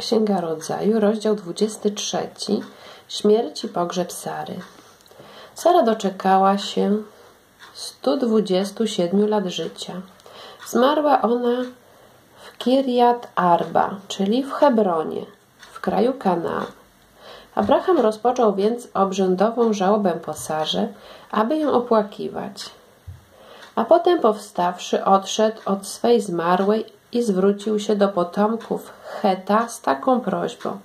Księga Rodzaju, rozdział 23. Śmierć i pogrzeb Sary. Sara doczekała się 127 lat życia. Zmarła ona w Kirjat Arba, czyli w Hebronie, w kraju Kanaan. Abraham rozpoczął więc obrzędową żałobę po Sarze, aby ją opłakiwać. A potem powstawszy odszedł od swej zmarłej i zwrócił się do potomków Heta z taką prośbą.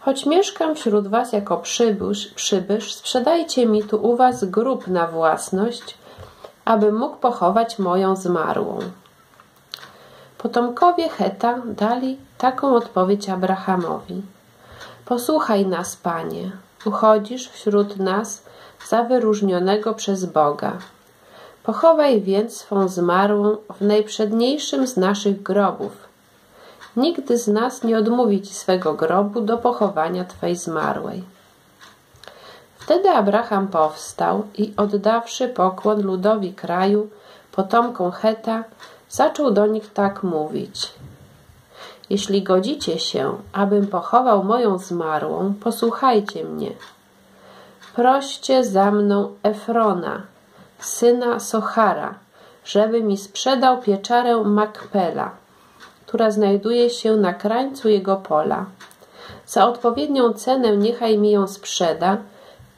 Choć mieszkam wśród was jako przybysz, przybysz, sprzedajcie mi tu u was grób na własność, aby mógł pochować moją zmarłą. Potomkowie Heta dali taką odpowiedź Abrahamowi. Posłuchaj nas, panie, uchodzisz wśród nas za wyróżnionego przez Boga. Pochowaj więc swą zmarłą w najprzedniejszym z naszych grobów. Nigdy z nas nie odmówi ci swego grobu do pochowania twej zmarłej. Wtedy Abraham powstał i oddawszy pokłon ludowi kraju, potomkom Heta, zaczął do nich tak mówić. Jeśli godzicie się, abym pochował moją zmarłą, posłuchajcie mnie. Proście za mną Efrona, syna Sochara, żeby mi sprzedał pieczarę Makpela, która znajduje się na krańcu jego pola. Za odpowiednią cenę niechaj mi ją sprzeda,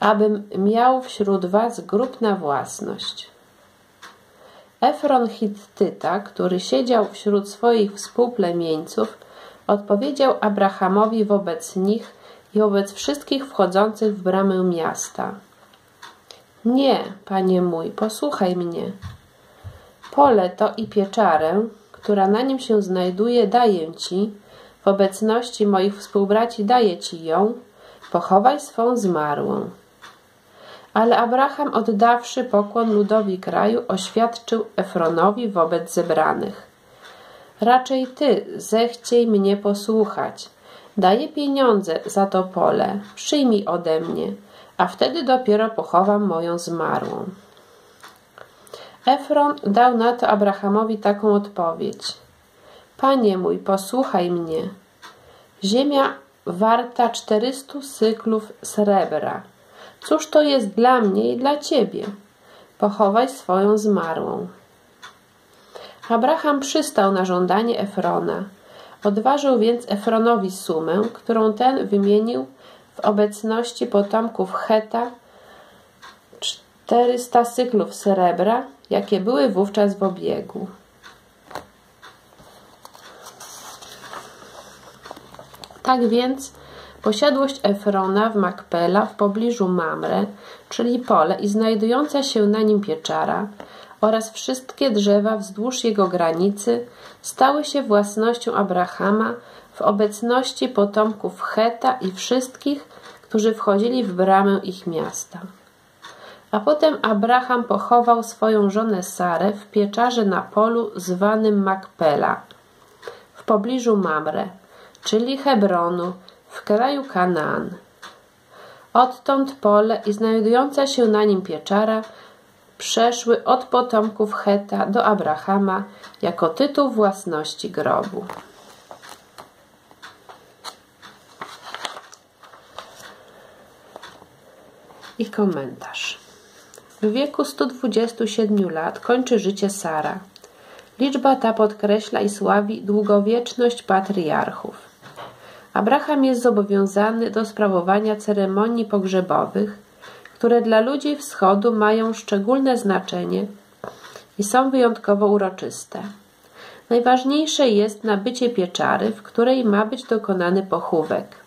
abym miał wśród was grób na własność. Efron Hittyta, który siedział wśród swoich współplemieńców, odpowiedział Abrahamowi wobec nich i wobec wszystkich wchodzących w bramę miasta – nie, panie mój, posłuchaj mnie. Pole to i pieczarę, która na nim się znajduje, daję ci, w obecności moich współbraci daję ci ją, pochowaj swą zmarłą. Ale Abraham, oddawszy pokłon ludowi kraju, oświadczył Efronowi wobec zebranych. Raczej ty zechciej mnie posłuchać. Daję pieniądze za to pole, przyjmij ode mnie – a wtedy dopiero pochowam moją zmarłą. Efron dał na to Abrahamowi taką odpowiedź. Panie mój, posłuchaj mnie. Ziemia warta czterystu cyklów srebra. Cóż to jest dla mnie i dla ciebie? Pochowaj swoją zmarłą. Abraham przystał na żądanie Efrona. Odważył więc Efronowi sumę, którą ten wymienił w obecności potomków Heta 400 cyklów srebra, jakie były wówczas w obiegu. Tak więc posiadłość Efrona w Makpela w pobliżu Mamre, czyli pole i znajdująca się na nim pieczara oraz wszystkie drzewa wzdłuż jego granicy stały się własnością Abrahama w obecności potomków Heta i wszystkich, którzy wchodzili w bramę ich miasta. A potem Abraham pochował swoją żonę Sarę w pieczarze na polu zwanym Makpela, w pobliżu Mamre, czyli Hebronu, w kraju Kanaan. Odtąd pole i znajdująca się na nim pieczara przeszły od potomków Heta do Abrahama jako tytuł własności grobu. I komentarz. W wieku 127 lat kończy życie Sara. Liczba ta podkreśla i sławi długowieczność patriarchów. Abraham jest zobowiązany do sprawowania ceremonii pogrzebowych, które dla ludzi wschodu mają szczególne znaczenie i są wyjątkowo uroczyste. Najważniejsze jest nabycie pieczary, w której ma być dokonany pochówek.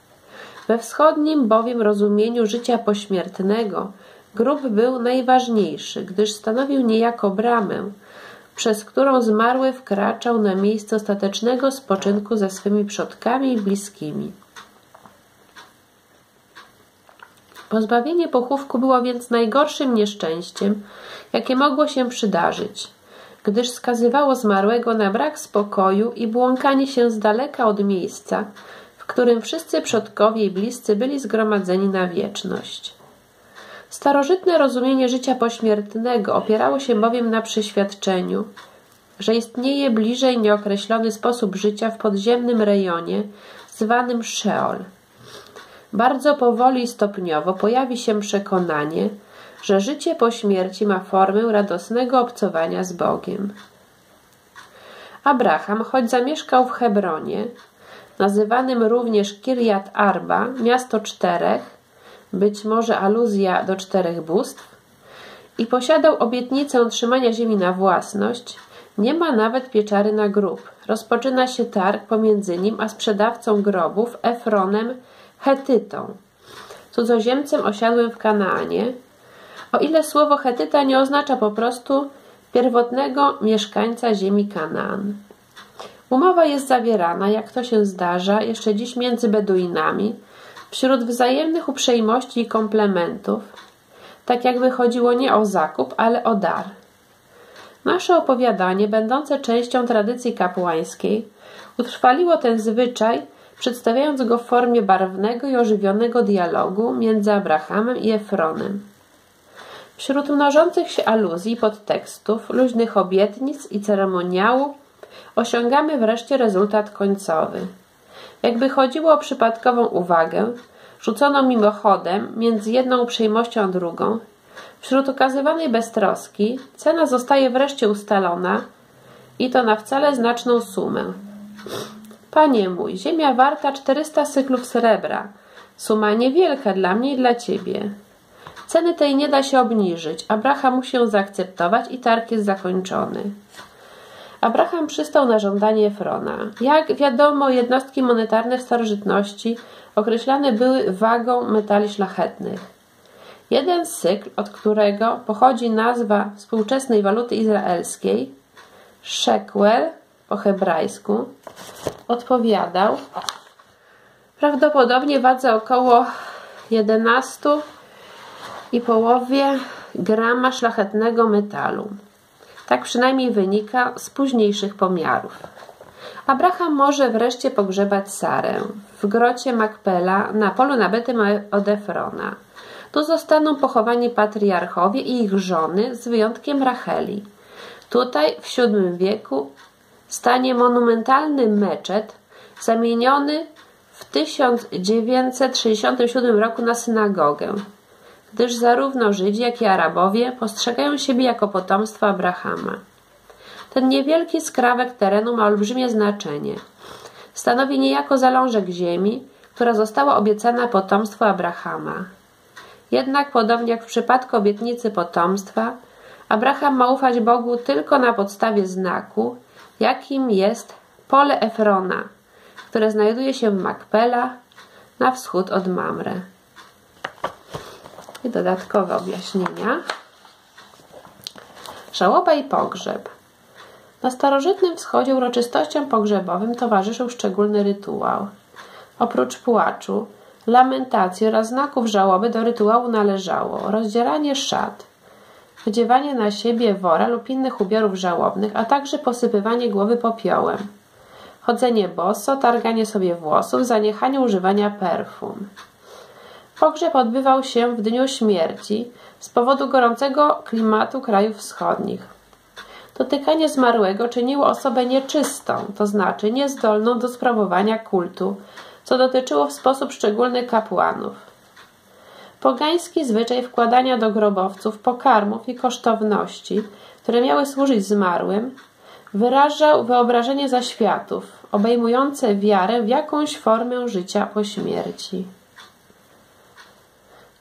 We wschodnim bowiem rozumieniu życia pośmiertnego grób był najważniejszy, gdyż stanowił niejako bramę, przez którą zmarły wkraczał na miejsce ostatecznego spoczynku ze swymi przodkami i bliskimi. Pozbawienie pochówku było więc najgorszym nieszczęściem, jakie mogło się przydarzyć, gdyż skazywało zmarłego na brak spokoju i błąkanie się z daleka od miejsca, w którym wszyscy przodkowie i bliscy byli zgromadzeni na wieczność. Starożytne rozumienie życia pośmiertnego opierało się bowiem na przeświadczeniu, że istnieje bliżej nieokreślony sposób życia w podziemnym rejonie zwanym Szeol. Bardzo powoli i stopniowo pojawi się przekonanie, że życie po śmierci ma formę radosnego obcowania z Bogiem. Abraham, choć zamieszkał w Hebronie, nazywanym również Kirjat Arba, miasto czterech, być może aluzja do czterech bóstw, i posiadał obietnicę trzymania ziemi na własność, nie ma nawet pieczary na grób. Rozpoczyna się targ pomiędzy nim a sprzedawcą grobów Efronem Hetytą, cudzoziemcem osiadłym w Kanaanie, o ile słowo Hetyta nie oznacza po prostu pierwotnego mieszkańca ziemi Kanaan. Umowa jest zawierana, jak to się zdarza, jeszcze dziś między Beduinami, wśród wzajemnych uprzejmości i komplementów, tak jakby chodziło nie o zakup, ale o dar. Nasze opowiadanie, będące częścią tradycji kapłańskiej, utrwaliło ten zwyczaj, przedstawiając go w formie barwnego i ożywionego dialogu między Abrahamem i Efronem. Wśród mnożących się aluzji, podtekstów, luźnych obietnic i ceremoniału osiągamy wreszcie rezultat końcowy. Jakby chodziło o przypadkową uwagę, rzuconą mimochodem między jedną uprzejmością a drugą, wśród okazywanej beztroski cena zostaje wreszcie ustalona i to na wcale znaczną sumę. Panie mój, ziemia warta 400 cyklów srebra. Suma niewielka dla mnie i dla ciebie. Ceny tej nie da się obniżyć. Abraham musi ją zaakceptować i targ jest zakończony. Abraham przystał na żądanie Efrona. Jak wiadomo, jednostki monetarne w starożytności określane były wagą metali szlachetnych. Jeden cykl, od którego pochodzi nazwa współczesnej waluty izraelskiej, shekel po hebrajsku, odpowiadał prawdopodobnie wadze około 11 i połowie grama szlachetnego metalu. Tak przynajmniej wynika z późniejszych pomiarów. Abraham może wreszcie pogrzebać Sarę w grocie Makpela na polu nabytym od Efrona. Tu zostaną pochowani patriarchowie i ich żony z wyjątkiem Racheli. Tutaj w VII wieku stanie monumentalny meczet zamieniony w 1967 roku na synagogę gdyż zarówno Żydzi, jak i Arabowie postrzegają siebie jako potomstwo Abrahama. Ten niewielki skrawek terenu ma olbrzymie znaczenie. Stanowi niejako zalążek ziemi, która została obiecana potomstwu Abrahama. Jednak, podobnie jak w przypadku obietnicy potomstwa, Abraham ma ufać Bogu tylko na podstawie znaku, jakim jest pole Efrona, które znajduje się w Makpela na wschód od Mamre i dodatkowe objaśnienia. Żałoba i pogrzeb. Na starożytnym wschodzie uroczystościom pogrzebowym towarzyszył szczególny rytuał. Oprócz płaczu, lamentacji oraz znaków żałoby do rytuału należało rozdzieranie szat, wydziewanie na siebie wora lub innych ubiorów żałobnych, a także posypywanie głowy popiołem, chodzenie boso, targanie sobie włosów, zaniechanie używania perfum. Pogrzeb odbywał się w dniu śmierci z powodu gorącego klimatu krajów wschodnich. Dotykanie zmarłego czyniło osobę nieczystą, to znaczy niezdolną do sprawowania kultu, co dotyczyło w sposób szczególny kapłanów. Pogański zwyczaj wkładania do grobowców pokarmów i kosztowności, które miały służyć zmarłym, wyrażał wyobrażenie zaświatów, obejmujące wiarę w jakąś formę życia po śmierci.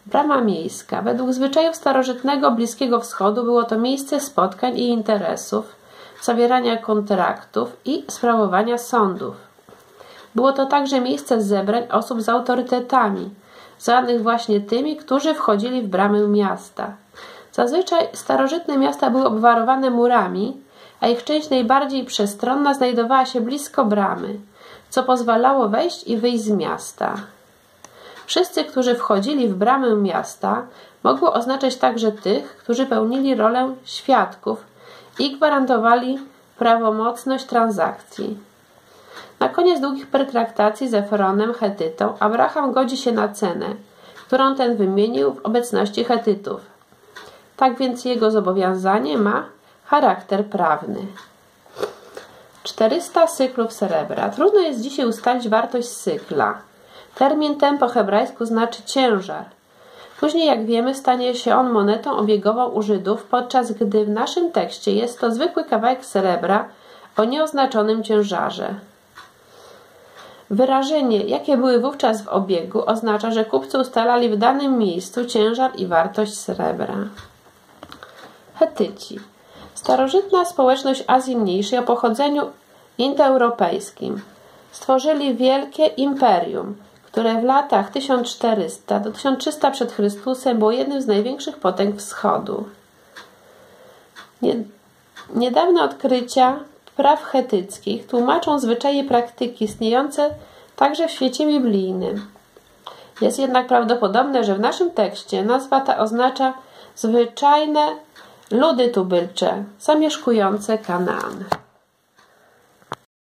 Brama miejska. Według zwyczajów starożytnego Bliskiego Wschodu było to miejsce spotkań i interesów, zawierania kontraktów i sprawowania sądów. Było to także miejsce zebrań osób z autorytetami, zwanych właśnie tymi, którzy wchodzili w bramę miasta. Zazwyczaj starożytne miasta były obwarowane murami, a ich część najbardziej przestronna znajdowała się blisko bramy, co pozwalało wejść i wyjść z miasta. Wszyscy, którzy wchodzili w bramę miasta, mogło oznaczać także tych, którzy pełnili rolę świadków i gwarantowali prawomocność transakcji. Na koniec długich pertraktacji z Efronem Hetytą Abraham godzi się na cenę, którą ten wymienił w obecności Hetytów. Tak więc jego zobowiązanie ma charakter prawny. 400 syklów srebra. Trudno jest dzisiaj ustalić wartość sykla. Termin ten po hebrajsku znaczy ciężar. Później, jak wiemy, stanie się on monetą obiegową u Żydów, podczas gdy w naszym tekście jest to zwykły kawałek srebra o nieoznaczonym ciężarze. Wyrażenie, jakie były wówczas w obiegu, oznacza, że kupcy ustalali w danym miejscu ciężar i wartość srebra. Hetyci. Starożytna społeczność Azji Mniejszej o pochodzeniu indoeuropejskim stworzyli wielkie imperium, które w latach 1400 do 1300 przed Chrystusem było jednym z największych potęg wschodu. Niedawne odkrycia praw chetyckich tłumaczą zwyczaje praktyki istniejące także w świecie biblijnym. Jest jednak prawdopodobne, że w naszym tekście nazwa ta oznacza zwyczajne ludy tubylcze zamieszkujące Kanaan.